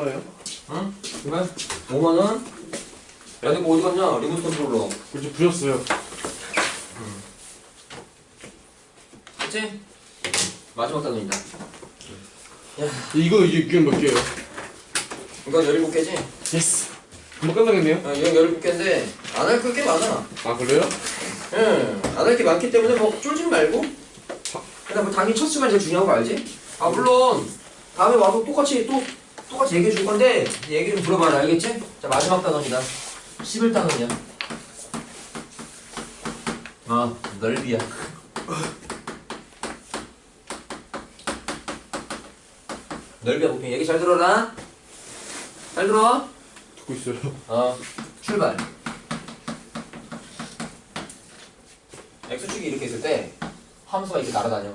얼마예요? 응? 그래? 5만원? 야, 뭐 어디 갔냐? 리모트 컨트롤러. 그렇죠 부셨어요. 그치? 마지막 단원이다. 이거 이게 몇 개예요? 이거 17개지? 예스. 금방 끝나겠네요. 어, 이거 17개인데, 안 할 게 꽤 많아. 아 그래요? 응, 안 할 게 많기 때문에 뭐 쫄지 말고. 근데 뭐 당연히 첫 시간 제일 중요한 거 알지? 아, 물론, 다음에 와서 똑같이 또, 똑같이 얘기해 줄 건데, 얘기 좀 들어봐라, 알겠지? 자, 마지막 단원이다. 11단원이야. 아, 넓이야. 넓이야, 보통 얘기 잘 들어라. 잘 들어. 듣고 있어요. 어, 출발. X축이 이렇게 있을 때 함수가 이렇게 날아다녀.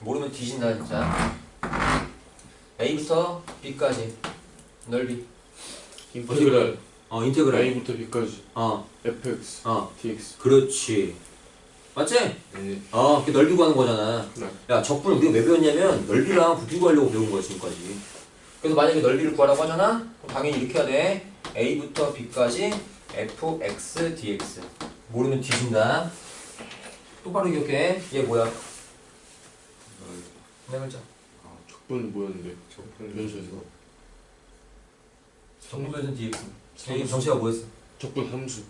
모르면 뒤진다 진짜. A부터 B까지 넓이. 인테그랄 어, 인테그랄. A부터 B까지 어, fx 어, dx. 그렇지. 맞지? 네. 어, 그게 넓이 구하는 거잖아. 네. 야, 적분 우리가 왜 배웠냐면 넓이랑 부피 구하려고 배운 거야 지금까지. 그래서 만약에 넓이를 구하라고 하잖아? 그럼 당연히 이렇게 해야 돼. A부터 B까지 fx dx. 모르면 뒤진다. 똑바로 기억해. 얘 뭐야? 네 글자. 아 적분 뭐였는데? 적분 변수에서. 정분변선 dx. 얘 정체가 뭐였어? 적분 함수.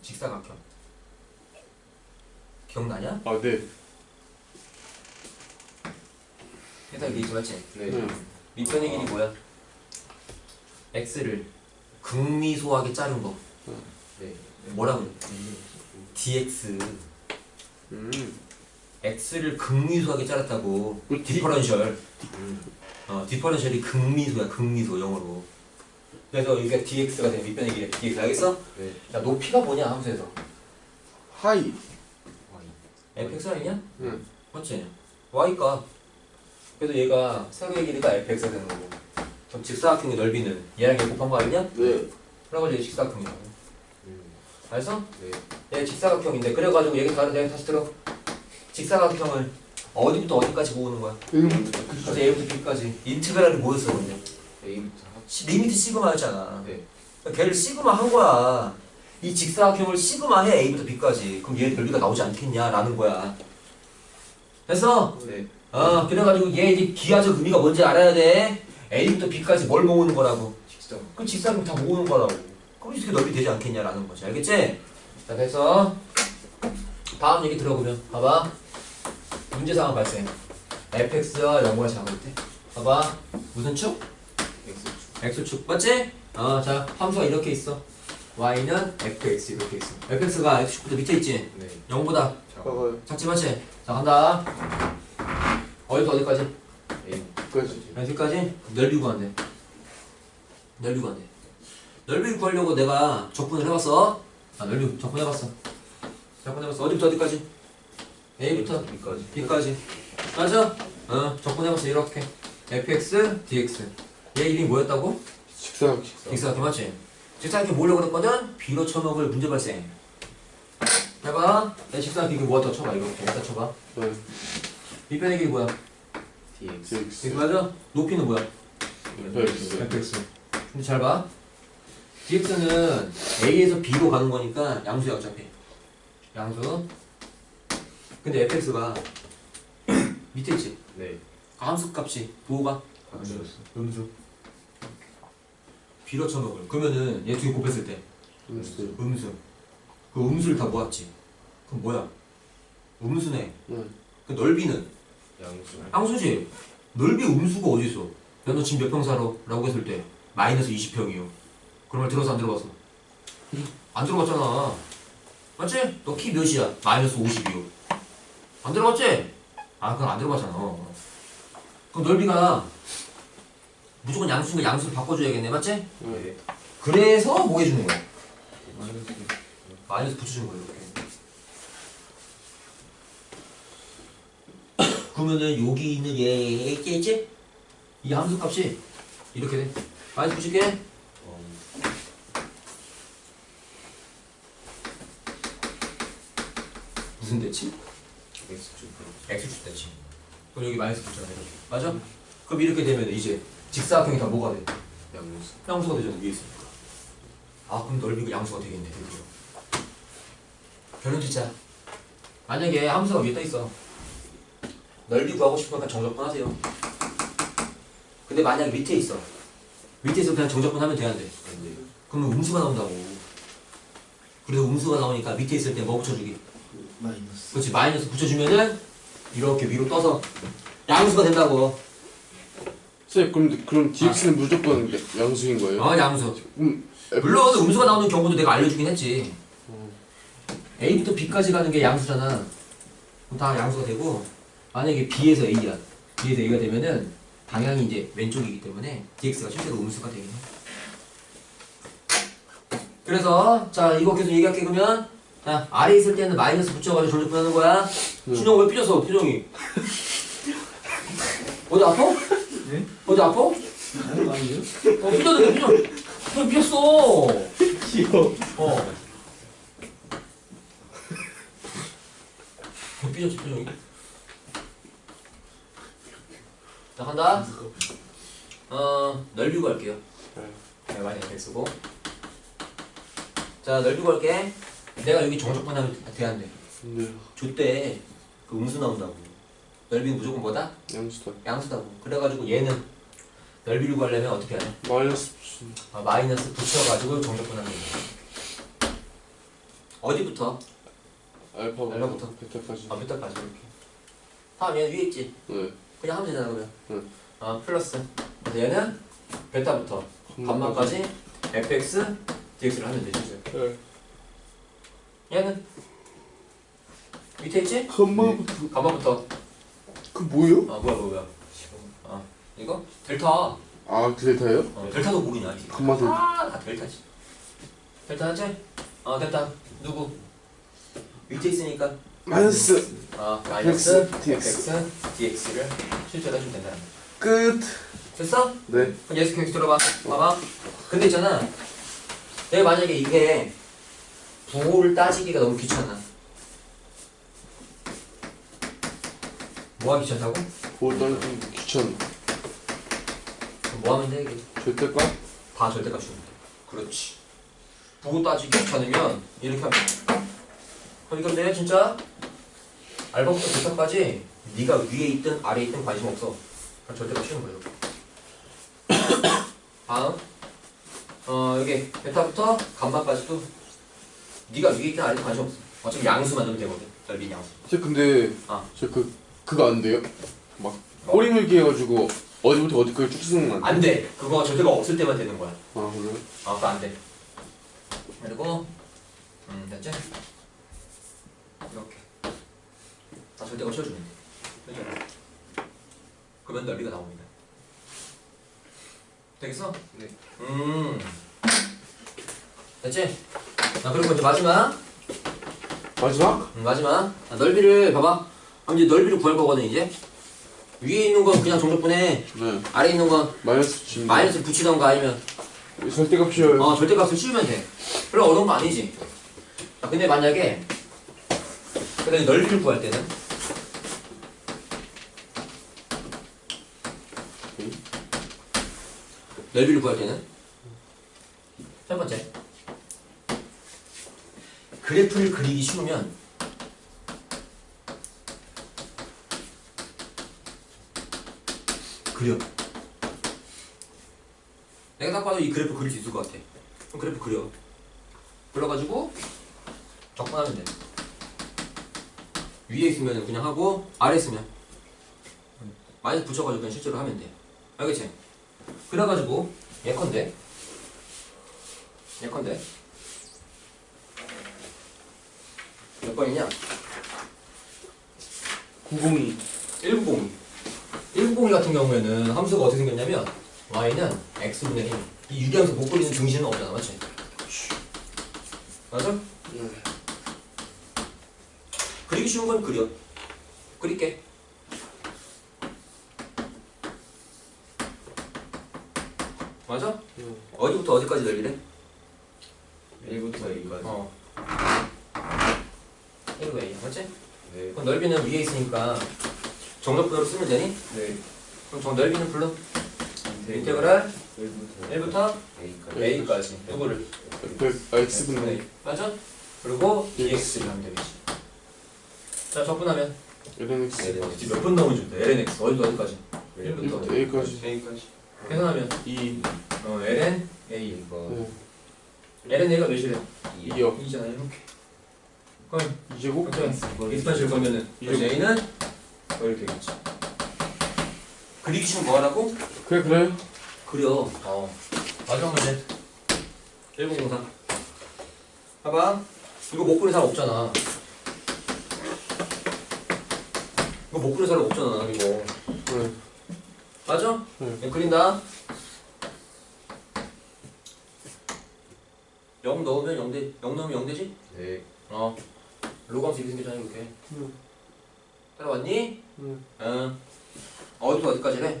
직사각형. 기억나냐? 아 네. 일단 이게 있어 맞지? 네. 밑변의 길이 뭐야? x를 극미소하게 자른 거. 네. 뭐라 그래? dx. 음. X를 극미소하게 자랐다고. 그 디퍼런셜. 어, 디퍼런셜이 극미소야, 극미소 영어로. 그래서 이게 dx가 돼 밑변의 길이 dx 알겠어? 네. 야 높이가 뭐냐 함수에서 하이. fx 아니냐? 응. 맞지? y가 그래서 얘가 세로의 길이가 fx가 되는 거고 그럼 직사각형의 넓이는 얘랑 얘 곱한 거 아니냐? 네. 그래가지고 얘 직사각형이라고 음. 알았어? 네. 얘 직사각형인데 그래가지고 얘기 다른 내가 다시 들어 직사각형을 어디부터 어디까지 모으는 거야? 음. 그래서 A부터 B까지 인트그랄이 뭐였어 근데? A부터 리미트 시그마였잖아 네. 그러니까 걔를 시그마 한 거야 이 직사각형을 시그마 해 A부터 B까지 그럼 얘 넓이가 나오지 않겠냐라는 거야 됐어? 네. 어 그래가지고 얘 이제 기하적 의미가 뭔지 알아야 돼 A부터 B까지 뭘 모으는 거라고 직선. 그 직사각형 다 모으는 거라고 그럼 이렇게 넓이 되지 않겠냐라는 거지 알겠지? 자 그래서 다음 얘기 들어보면 봐봐 문제 상황 발생 fx와 0을 잡을 때 봐봐 무슨 축? X축. x축 맞지? 어 자 함수가 이렇게 있어 y는 fx 이렇게 있어 fx가 x축보다 밑에 있지? 네. 0보다 작아요. 작지 맞지? 자 간다 어디부터 어디까지? A. 끝까지. 여기까지 넓이 구한대. 넓이 구한대. 넓이 구하려고 내가 적분을 해봤어. 아 넓이 적분해봤어. 적분해봤어. 어디부터 어디까지? A부터 B까지. B까지. 맞아? 어 적분해봤어 이렇게. fx, dx. 얘 이름이 뭐였다고? 식사각형. 직사각형 맞지? 직사각형 모으려고 그랬거든? B로 쳐먹을 문제 발생. 해봐. 내 직사각형 이거 뭐였다 쳐봐 이거. 여기다 쳐봐. 네. 밑변의 길이 뭐야? DX. dx. 이거 맞아? 높이는 뭐야? fx. fx. 근데 잘 봐. dx는 a에서 b로 가는 거니까 양수야 어차피. 양수. 근데 fx가 밑에 있지. 네. 함수 값이 뭐가? 감수였어. 음수. b로 쳐먹을. 그러면은 얘 두 개 곱했을 때 음수. 음수. 그 음수를 다 모았지. 그럼 뭐야? 음수네. 네. 그 넓이는 양수. 양수지. 넓이 음수가 어디 있어? 야 너 지금 몇 평 살아? 라고 했을 때 마이너스 20평이요. 그런 말 들어서 안 들어봤어? 안 들어봤잖아. 맞지? 너 키 몇이야? 마이너스 50이요. 안 들어봤지? 아 그건 안 들어봤잖아. 그럼 넓이가 무조건 양수니까 양수를 바꿔줘야겠네. 맞지? 네. 네. 그래서 뭐 해주는 거야? 마이너스. 마이너스 붙여주는 거야 이렇게. 그러면은 여기 있는 얘 있지? 이 함수 값이 이렇게 돼. 마이너스 붙일게. 어. 무슨 대칭? X축. X축 대칭. 그럼 여기 마이너스 붙잖아 이렇게. 맞아? 그럼 이렇게 되면 이제 직사각형이 다 뭐가 돼? 양수. 양수가 되잖아 위에 있으니까 아 그럼 넓이가 양수가 되겠네 드디어 결론 짓자 만약에 함수가 위에 떠 있어 넓이 구하고 싶으니까 정적분 하세요 근데 만약에 밑에 있어 밑에 있어 그냥 정적분 하면 안 돼요. 그러면 음수가 나온다고 그래서 음수가 나오니까 밑에 있을 때 뭐 붙여주기 마이너스. 그렇지 마이너스 붙여주면은 이렇게 위로 떠서 양수가 된다고 쌤 그럼 그럼 dx는 무조건 양수인 거예요? 어 양수 F- 물론 음수가 나오는 경우도 내가 알려주긴 했지 어. A부터 B까지 가는 게 양수잖아 그럼 다 양수가 되고 만약에 B에서 A야 B에서 A가 되면은 방향이 이제 왼쪽이기 때문에 DX가 실제로 음수가 되긴 해 그래서 자 이거 계속 얘기할게 그러면 자 아래 있을 때는 마이너스 붙여가지고 전적분 하는 거야 네. 준영 왜 삐졌어 표정이 어디 아파? 네? 어디 아파? 어거 아니에요? 삐졌는데 삐졌 왜 삐졌어 귀여워. 어. 삐졌지 표정이. 자 간다. 어 넓이 구할게요. 네 많이 이렇게 쓰고. 자 넓이 구할게. 내가 여기 정적분 하면 돼안 돼. 네. 줬대 그 음수 나온다고. 넓이는 무조건 뭐다? 양수다. 양수다고. 그래가지고 얘는 넓이를 구하려면 어떻게 하냐? 마이너스 무슨 아, 마이너스 붙여가지고 정적분 하는 거야. 어디부터? 알파부터 알파부터. 베타까지. 아, 몇달까지 이렇게. 다음 얘는 위에 있지. 네. 그냥 하면 되잖아 그러면. 응. 아 플러스. 그래서 얘는 베타부터 감마까지 fx dx를 하면 되지. 네. 얘는 밑에 있지? 감마부터. 감마부터. 그 뭐예요? 아 뭐야 뭐야 뭐야. 아 이거 델타. 어, 아 델타예요? 델타도 모르냐? 감마 델타. 아다 델타지. 델타 하지? 어 델타 누구? 밑에 있으니까 마이너스 아 마이너스 dx. dx를 실제로 해주면 된다. 끝. 됐어? 네. 그럼 예스 퀘스 들어봐. 봐봐. 근데 있잖아. 내가 만약에 이게 부호를 따지기가 너무 귀찮아. 뭐가 귀찮다고? 볼 따는 귀찮. 그럼 뭐 하면 돼 이게? 절대값? 다 절대값 주면 돼. 그렇지. 부호 따지기 귀찮으면 이렇게 하면 돼. 그럼 이건 내 진짜 알바부터 베타까지 네가 위에 있든 아래에 있든 관심 없어. 그냥 절대값 치는 거예요. 다음 어 여기 베타부터 감마까지도 네가 위에 있든 아래에 있든 관심 없어. 어차피 양수 만들면 되거든. 넓이 양수. 저 근데 아. 저 그 그거 안 돼요? 막 꼬리 물기 해가지고 어디부터 어디까지 쭉 쓰는 거안 돼? 안 돼. 그거 절대가 없을 때만 되는 거야. 아 그래요? 아, 그거 안 돼. 그리고 음, 됐지? 이렇게 다 절대가 채워주면 돼. 됐죠? 그러면 넓이가 나옵니다. 되겠어? 네. 음, 됐지? 자, 그리고 이제 마지막, 마지막? 음, 마지막. 자, 넓이를 봐봐. 그럼 이제 넓이를 구할 거거든 이제. 위에 있는 건 그냥 정적분해. 네. 아래 있는 건 마이너스 붙이면 마이너스 붙이던가 아니면 절대값 씌워요. 어, 절대값을 씌우면 돼. 별로 어려운 거 아니지. 아, 근데 만약에 그다음에 넓이를 구할 때는 넓이를 구할 때는 첫 번째 그래프를 그리기 쉬우면 그려. 내가 딱 봐도 이 그래프 그릴 수 있을 것 같아. 그럼 그래프 그려. 그려가지고 적분하면 돼. 위에 있으면 그냥 하고 아래 있으면 마이너스 붙여가지고 그냥 실제로 하면 돼. 알겠지? 그래가지고 예컨대 예컨대 몇 번이냐? 902. 1902 1902 같은 경우에는 함수가 어떻게 생겼냐면 y는 x분의 1. 이 유리함수 못 그리는 중심은 없잖아, 맞지? 맞아? 네. 그리기 쉬운 건 그려. 그릴게. 맞아? 네. 어디부터 어디까지 넓이래? 1부터 A까지. 어. 1로 A, 맞지? 네. 그럼 넓이는 위에 있으니까 정적분으로 쓰면 되니? 네. 그럼 정 넓이는 불러? 인테그랄 1부터 1부터 A까지. A까지. 누구를? F 아, X분의 맞아? 그리고 dx. dx를 하면 되겠지. 자 적분하면? Ln X. Ln 몇분 나오면 좋다 ln x. 어디서 어디까지? 1부터 1부터 A까지. A까지. 계산하면? 2 어 ln a. 네. ln a가 몇이래? 2요 2잖아 이렇게 그럼 2제곱 그렇죠. 익스판실 거면은 이제 그래서 a는 뭐 이렇게 되겠지 그리기 싫으면 뭐 하라고? 그래 그래. 그려. 어. 마지막 문제. 1003 봐봐. 이거 못 그린 사람 없잖아. 이거 못 그린 사람 없잖아 이거. 그래. 맞아? 네. 네. 그린다. 0 넣으면 0대 0 넣으면 0 되지? 네. 어 로그하면서 이렇게 생겼잖아 이렇게 응. 따라왔니? 응. 응 어디부터 어디까지래?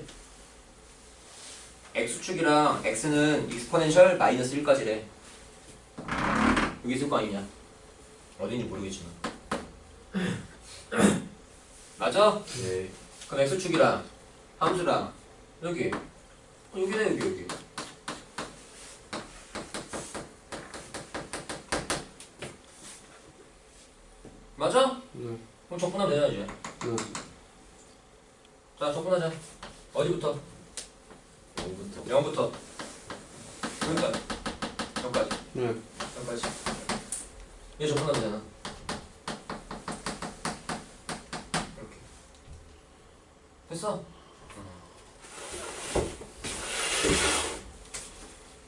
x축이랑 x는 익스포넨셜 마이너스 1까지래 여기 있을 거 아니냐 어딘지 모르겠지만 맞아? 네 그럼 x축이랑 함수랑 여기 어, 여기네 여기 여기 맞아? 네. 그럼 적분하면 되냐 이제. 네. 자 적분하자. 어디부터? 0부터. 0부터. 여기까지. 여기까지. 네. 여기까지. 얘 적분하면 되잖아. 이렇게. 됐어?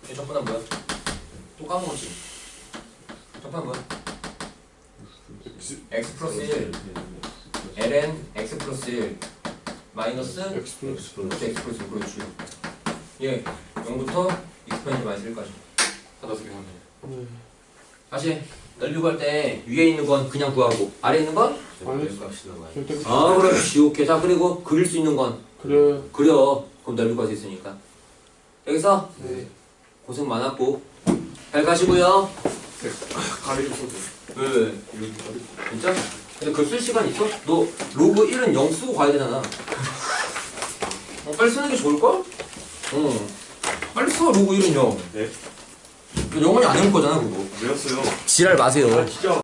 얘 적분하면 뭐야? 또 까먹었지? 적분하면 뭐야? X x 플러스 1 ln x 플러스 1 마이너스 X 플러스 그렇지 x 플러스 1 그렇지 예 0부터 익스포넨트 마이너스 1까지 다 다섯 개 하면 돼 네. 다시 넓이 구할 때 위에 있는 건 그냥 구하고 아래 있는 건? 나와요 절대 아 그렇지. 오케이. 자 그리고 그릴 수 있는 건 그래 그려. 그럼 넓이 구할 수 있으니까. 여기서 네. 고생 많았고. 잘 가시고요 가리를 써도 왜 왜? 진짜? 근데 그걸 쓸 시간 있어? 너 로그 1은 0 쓰고 가야 되잖아 어, 빨리 쓰는 게 좋을걸? 어 빨리 써 로그 1은 0 네. 영원히 안 해올 거잖아 그거 외웠어요 지랄 마세요 진짜